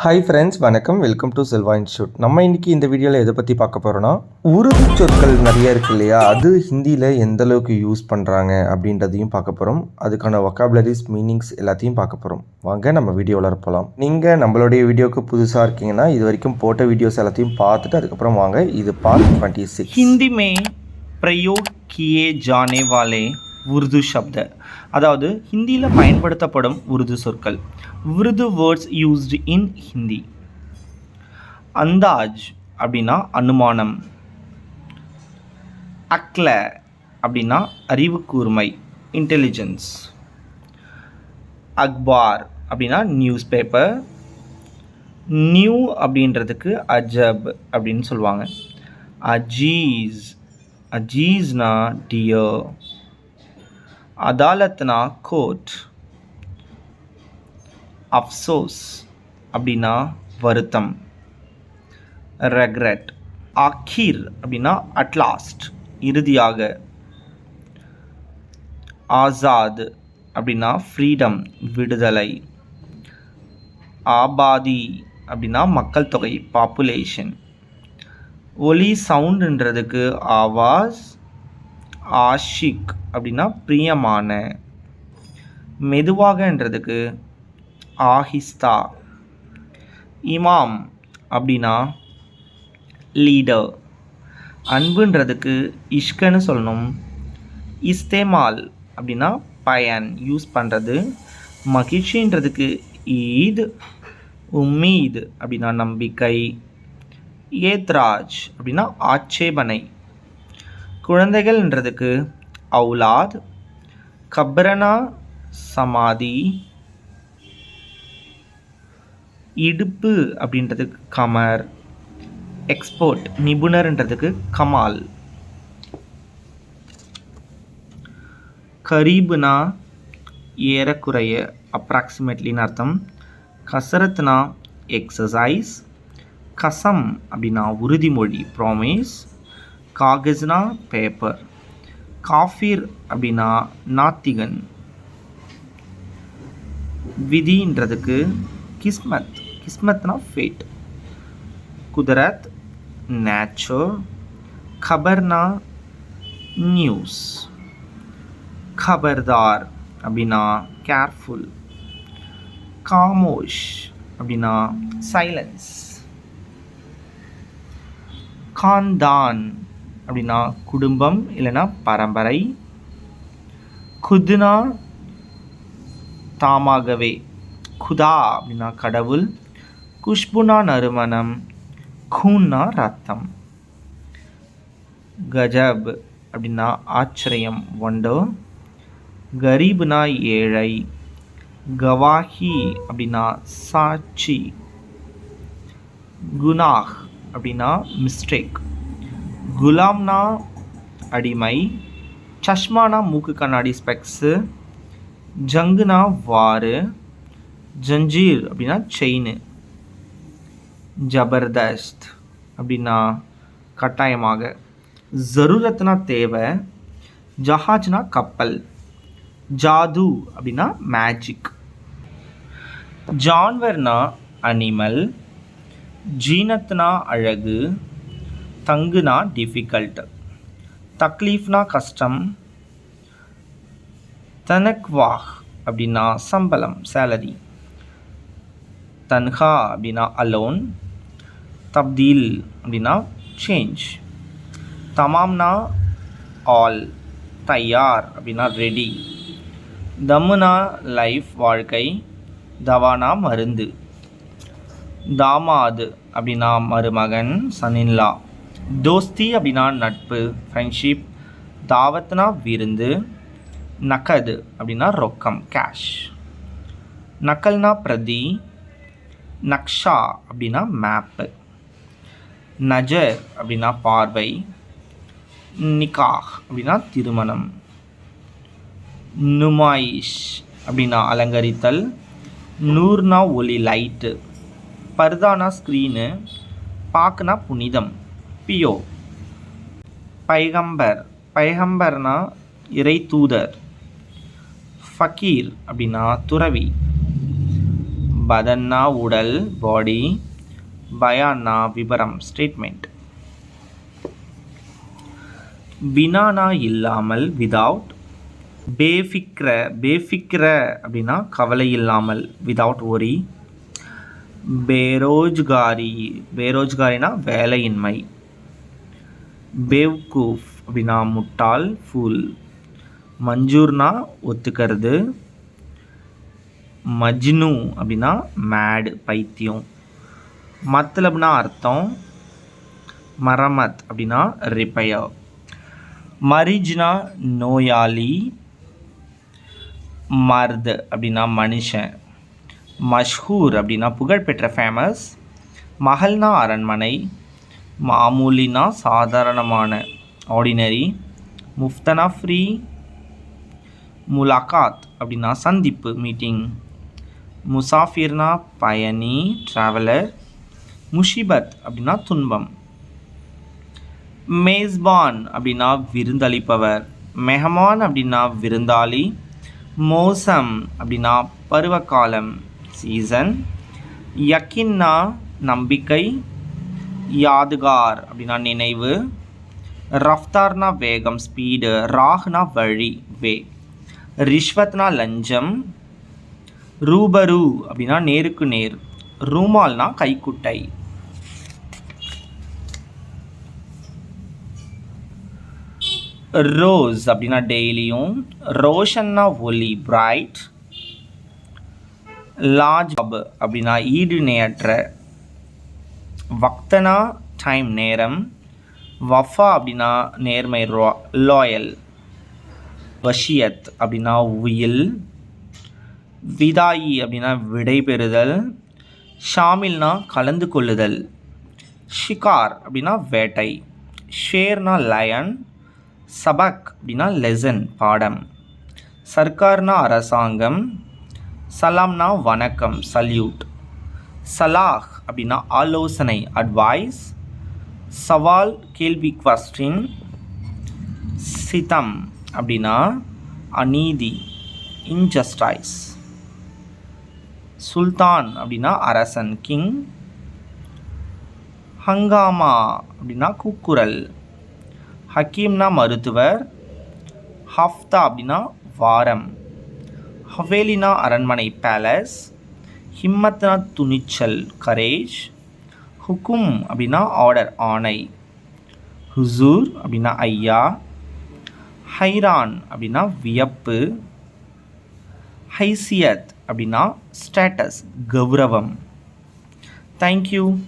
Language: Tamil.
ஹாய் ஃப்ரெண்ட்ஸ் வணக்கம். வெல்கம் டு செல்வா இன்ஸ்டியூட் நம்ம இன்றைக்கி இந்த வீடியோவில் எதை பற்றி பார்க்க போகிறோன்னா உருது சொற்கள் நிறைய இருக்குது இல்லையா? அது ஹிந்தியில் எந்த அளவுக்கு யூஸ் பண்ணுறாங்க அப்படின்றதையும் பார்க்க போகிறோம் அதுக்கான ஒக்காபுலரிஸ் மீனிங்ஸ் எல்லாத்தையும் பார்க்க போகிறோம் வாங்க நம்ம வீடியோவில் போகலாம் நீங்கள் நம்மளுடைய வீடியோக்கு புதுசாக இருக்கீங்கன்னா இது வரைக்கும் போட்ட வீடியோஸ் எல்லாத்தையும் பார்த்துட்டு அதுக்கப்புறம் வாங்க. இது பார்ட் டுவெண்ட்டி சிக்ஸ் ஹிந்தி மே பிரயோக் கியே ஜானே வாலே. உருது சப்த. அதாவது ஹிந்தியில் பயன்படுத்தப்படும் உருது சொற்கள். Urdu words used in Hindi அந்தாஜ் அப்படின்னா அனுமானம். அக்ல அப்படின்னா அறிவு கூர்மை இன்டெலிஜென்ஸ் அக்பார் அப்படின்னா நியூஸ் பேப்பர் நியூ அப்படின்றதுக்கு அஜப் அப்படின்னு சொல்லுவாங்க. அஜீஸ். அஜீஸ்னா டியர் அதாலத்னா கோர்ட் அஃப்சோஸ் அப்படின்னா வருத்தம் ரெக்ரெட் அக்கீர் அப்படின்னா அட்லாஸ்ட் இறுதியாக ஆசாத் அப்படின்னா ஃப்ரீடம் விடுதலை ஆபாதி அப்படின்னா மக்கள் தொகை பாப்புலேஷன் ஒலி சவுண்டுன்றதுக்கு ஆவாஸ் ஆஷிக் அப்படின்னா பிரியமான. மெதுவாகன்றதுக்கு ஆஹிஸ்தா. இமாம் அப்படின்னா லீடர் அன்புன்றதுக்கு இஷ்கன்னு சொல்லணும். இஸ்தேமால் அப்படின்னா பயன் யூஸ் பண்ணுறது மகிழ்ச்சின்றதுக்கு ஈத் உம்மீத் அப்படின்னா நம்பிக்கை. ஏத்ராஜ் அப்படின்னா ஆட்சேபனை. குழந்தைகள்ன்றதுக்கு அவுலாத் கப்ரனா சமாதி இடுப்பு அப்படின்றதுக்கு கமர் எக்ஸ்போர்ட் நிபுணர்ன்றதுக்கு கமால். கரீபுனா ஏறக்குறைய அப்ராக்சிமேட்லின்னு அர்த்தம். கசரத்னா எக்ஸசைஸ் கசம் அப்படின்னா உறுதிமொழி ப்ராமிஸ் காகஸ்னா பேப்பர் காஃபீர் அப்படின்னா நாத்திகன். விதின்றதுக்கு கிஸ்மத். கிஸ்மத்னா ஃபேட் குதரத் நேச்சர் கபர்னா நியூஸ் கபர்தார் அப்படின்னா கேர்ஃபுல் காமோஷ் அப்படின்னா சைலன்ஸ் கான்தான் அப்படின்னா குடும்பம் இல்லைன்னா பரம்பரை. குதுனா தாமாகவே. குதா அப்படின்னா கடவுள். குஷ்புனா நறுமணம். கூன்னா ரத்தம். கஜப் அப்படின்னா ஆச்சரியம் ஒண்டோ. கரீப்னா ஏழை. கவாஹி அப்படின்னா சாட்சி. குனாஹ் அப்படின்னா மிஸ்டேக் குலாம்னா அடிமை சஷ்மானா மூக்கு கண்ணாடி ஸ்பெக்ஸு ஜங்குனா வாரு ஜஞ்சீர் அப்படின்னா செயின் ஜபர்தஸ்த் அப்படின்னா கட்டாயமாக ஜரூரத்னா தேவை ஜஹாஜ்னா கப்பல் ஜாது அப்படின்னா மேஜிக் ஜான்வர்னா அனிமல் ஜீனத்னா அழகு தங்குனா டிஃபிகல்ட் தக்லீஃப்னா கஷ்டம். தனக்வாஹ் அப்படின்னா சம்பளம் சேலரி தன்ஹா அப்படின்னா அலோன் தப்தீல் அப்படின்னா சேஞ்ச் தமாம்னா ஆல் தயார் அப்படின்னா ரெடி தம்முனா லைஃப் வாழ்க்கை. தவானா மருந்து. தாமாது அப்படின்னா மருமகன் சனின்லா தோஸ்தி அப்படின்னா நட்பு ஃப்ரெண்ட்ஷிப் தாவத்னா விருந்து நக்கது அப்படின்னா ரொக்கம் கேஷ் நக்கல்னா பிரதி நக்ஷா அப்படின்னா மேப்பு நஜர் அப்படின்னா பார்வை நிக்காஹ் அப்படின்னா திருமணம். நுமாயிஷ் அப்படின்னா அலங்கரித்தல் நூர்னா ஒளி லைட்டு பர்தானா ஸ்க்ரீனு பாக்குனா புனிதம். பியோ. பைகம்பர். பைகம்பர்னா இறை தூதர். ஃபக்கீர் அப்படின்னா துறவி. பதன்னா உடல் பாடி. பயான்னா விபரம் ஸ்டேட்மெண்ட். பினானா இல்லாமல் விதவுட் பேஃபிக்ர பேஃபிக்ர அப்படின்னா கவலை இல்லாமல் விதவுட் ஒரி பேரோஜ்காரி. பேரோஜ்காரினா வேலையின்மை. பேவ்கூஃப் அப்படின்னா முட்டாள் ஃபூல். மஞ்சூர்னா ஒத்துக்கிறது. மஜ்னு அப்படின்னா மேடு பைத்தியம். மத்தலப்னா அர்த்தம். மரமத் அப்படின்னா ரிப்பயர் மரிஜ்னா நோயாளி. மர்த் அப்படின்னா மனுஷன். மஷ்ஹூர் அப்படின்னா புகழ்பெற்ற ஃபேமஸ் மஹல்னா அரண்மனை. மாமூலினா சாதாரணமான. ஆர்டினரி முஃப்தனா ஃப்ரீ முலாகாத் அப்படின்னா சந்திப்பு மீட்டிங் முசாஃபிர்னா பயணி ட்ராவலர் முஷிபத் அப்படின்னா துன்பம். மேஸ்பான் அப்படின்னா விருந்தளிப்பவர். மெஹமான் அப்படின்னா விருந்தாளி. மோசம் அப்படின்னா பருவகாலம் சீசன் யக்கின்னா நம்பிக்கை. யாதுகார் அப்படின்னா நினைவு. ரஃப்தார்னா வேகம் ஸ்பீடு ராஹ்னா வழி வே. ரிஷ்வத்னா லஞ்சம். ரூபரு அப்படின்னா நேருக்கு நேர். ரூமால்னா கைக்குட்டை. ரோஸ் அப்படின்னா டெய்லியும். ரோஷன்னா ஒலி பிரைட். லார்ஜ் அப்படின்னா ஈடு நேற்ற வக்தனா டைம் நேரம் வஃபா அப்படின்னா நேர்மை ரா லாயல் வஷியத் அப்படின்னா உயில் விதாயி அப்படின்னா விடைபெறுதல் ஷாமில்னா கலந்து கொள்ளுதல் ஷிகார் அப்படின்னா வேட்டை ஷேர்னா லயன் சபக் அப்படின்னா லெசன் பாடம் சர்க்கார்னா அரசாங்கம் சலாம்னா வணக்கம் சல்யூட் சலாஹ் அப்படின்னா ஆலோசனை அட்வைஸ் சவால் கேள்வி கொஸ்டின் சிதம் அப்படின்னா அநீதி இன்ஜஸ்டைஸ் சுல்தான் அப்படின்னா அரசன் கிங் ஹங்காமா அப்படின்னா கூக்குரல். ஹக்கீம்னா மருத்துவர். ஹஃப்தா அப்படின்னா வாரம். ஹவேலினா அரண்மனை பேலஸ் ஹிம்மத்னா துணிச்சல் கரேஜ் ஹுக்கும் அப்படின்னா ஆர்டர் ஆணை. ஹுசூர் அப்படின்னா ஐயா. ஹைரான் அப்படின்னா வியப்பு. ஹைசியத் அப்படின்னா ஸ்டேட்டஸ் கௌரவம். தேங்க்யூ